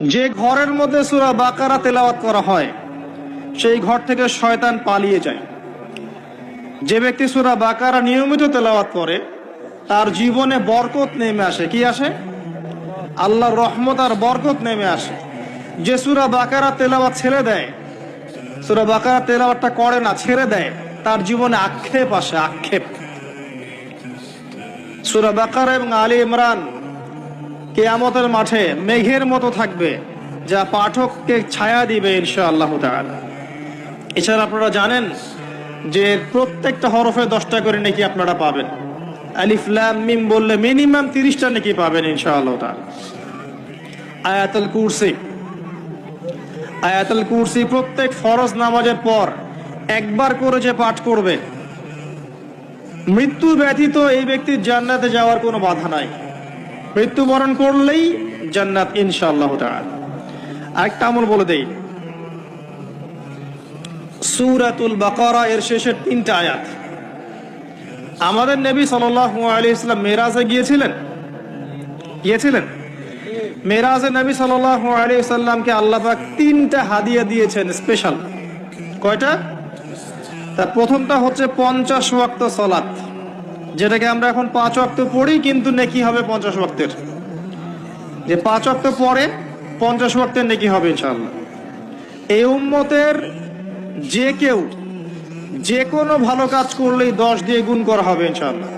যে ঘরের মধ্যে সুরা বাকারা তেলাওয়াত করা হয়, সেই ঘর থেকে শয়তান পালিয়ে যায়। যে ব্যক্তি সুরা বাকারা নিয়মিত তেলাওয়াত করে, তার জীবনে বরকত নেমে আসে। কি আসে? আল্লাহর রহমত আর বরকত নেমে আসে। যে সুরা বাকারা তেলাওয়াত ছেড়ে দেয়, সুরা বাকারা তেলাওয়াতটা করে না, ছেড়ে দেয়, তার জীবনে আক্ষেপ আসে, আক্ষেপ। সুরা বাকারা এবং আলী ইমরান কেয়ামতের মাঠে মেঘের মতো থাকবে, যা পাঠককে ছায়া দিবে ইনশা আল্লাহ এছাড়া আপনারা জানেন যে প্রত্যেকটা হরফে দশটা করে নাকি আপনারা পাবেন। আলিফ, লাম, মিম বললে মিনিমাম তিরিশটা নাকি পাবেন ইনশা আল্লাহ আয়াতুল কুরসি। আয়াতুল কুরসি প্রত্যেক ফরজ নামাজের পর একবার করে যে পাঠ করবে, মৃত্যু ব্যতীত এই ব্যক্তির জান্নাতে যাওয়ার কোনো বাধা নাই। মৃত্যুবরণ করলেই জান্নাত ইনশাআল্লাহ তাআলা। আরেকটা আমল বলে দেই। সূরাতুল বাকারা এর শেষের তিনটা আয়াত। আমাদের নবী সাল্লাল্লাহু আলাইহি মেরাজে গিয়েছিলেন? গিয়েছিলেন? মেরাজে নবী সাল্লাল্লাহু আলাইহি সাল্লামকে আল্লাহ পাক তিনটা হাদিয়া দিয়েছেন স্পেশাল। কয়টা? তার প্রথমটা হচ্ছে পঞ্চাশ ওয়াক্ত সলাত। যেটাকে আমরা এখন পাঁচ ওয়াক্ত পড়ি, কিন্তু নেকি হবে পঞ্চাশ ওয়াক্তের। যে পাঁচ ওয়াক্ত পরে পঞ্চাশ ওয়াক্তের নেকি হবে ইনশাল্লাহ এই উম্মতের যে কেউ যে কোনো ভালো কাজ করলেই দশ দিয়ে গুণ করা হবে ইনশাআল্লাহ।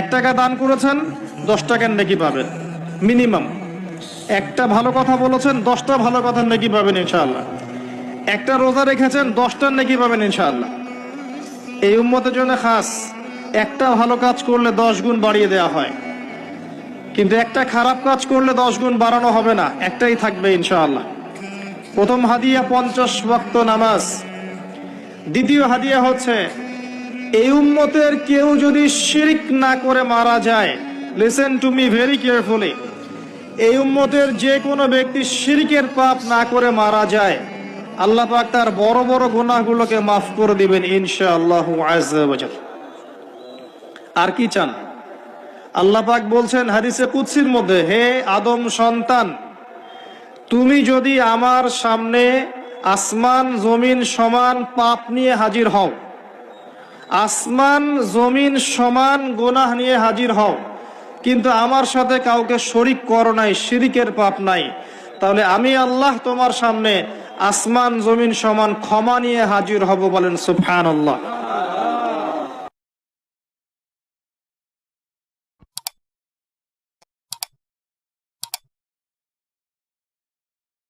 এক টাকা দান করেছেন, দশ টাকার নেকি পাবেন, মিনিমাম। একটা ভালো কথা বলেছেন, দশটা ভালো কথার নেকি পাবেন ইনশাআল্লাহ। একটা রোজা রেখেছেন দশটার নাকি পাবেন ইনশাআল্লাহ। এই উম্মতের জন্য খাস। একটা ভালো কাজ করলে দশ গুণ বাড়িয়ে দেওয়া হয়। কিন্তু একটা খারাপ কাজ করলে দশ গুণ বাড়ানো হবে না, একটাই থাকবে ইনশাআল্লাহ। প্রথম হাদিয়া পঞ্চাশ ওয়াক্ত নামাজ। দ্বিতীয় হাদিয়া হচ্ছে, এই উম্মতের কেউ যদি শিরিক না করে মারা যায় listen to me very carefully এই উম্মতের যে কোনো ব্যক্তি শিরিকের পাপ না করে মারা যায়, আল্লাহ পাক তার বড় বড় গুনাহগুলোকে মাফ করে দিবেন ইনশাআল্লাহ আজ্জাওয়াজাল আর কি চান? আল্লাহ পাক বলছেন হাদিসে কুৎসির মধ্যে, হে আদম সন্তান, তুমি যদি আমার সামনে আসমান, জমিন সমান পাপ নিয়ে হাজির হও, আসমান, জমিন সমান গোনাহ নিয়ে হাজির হও, কিন্তু আমার সাথে কাউকে শরিক করো নাই, শিরিকের পাপ নাই, তাহলে আমি আল্লাহ তোমার সামনে আসমান, জমিন সমান ক্ষমা নিয়ে হাজির হব বলেন সুফান আল্লাহ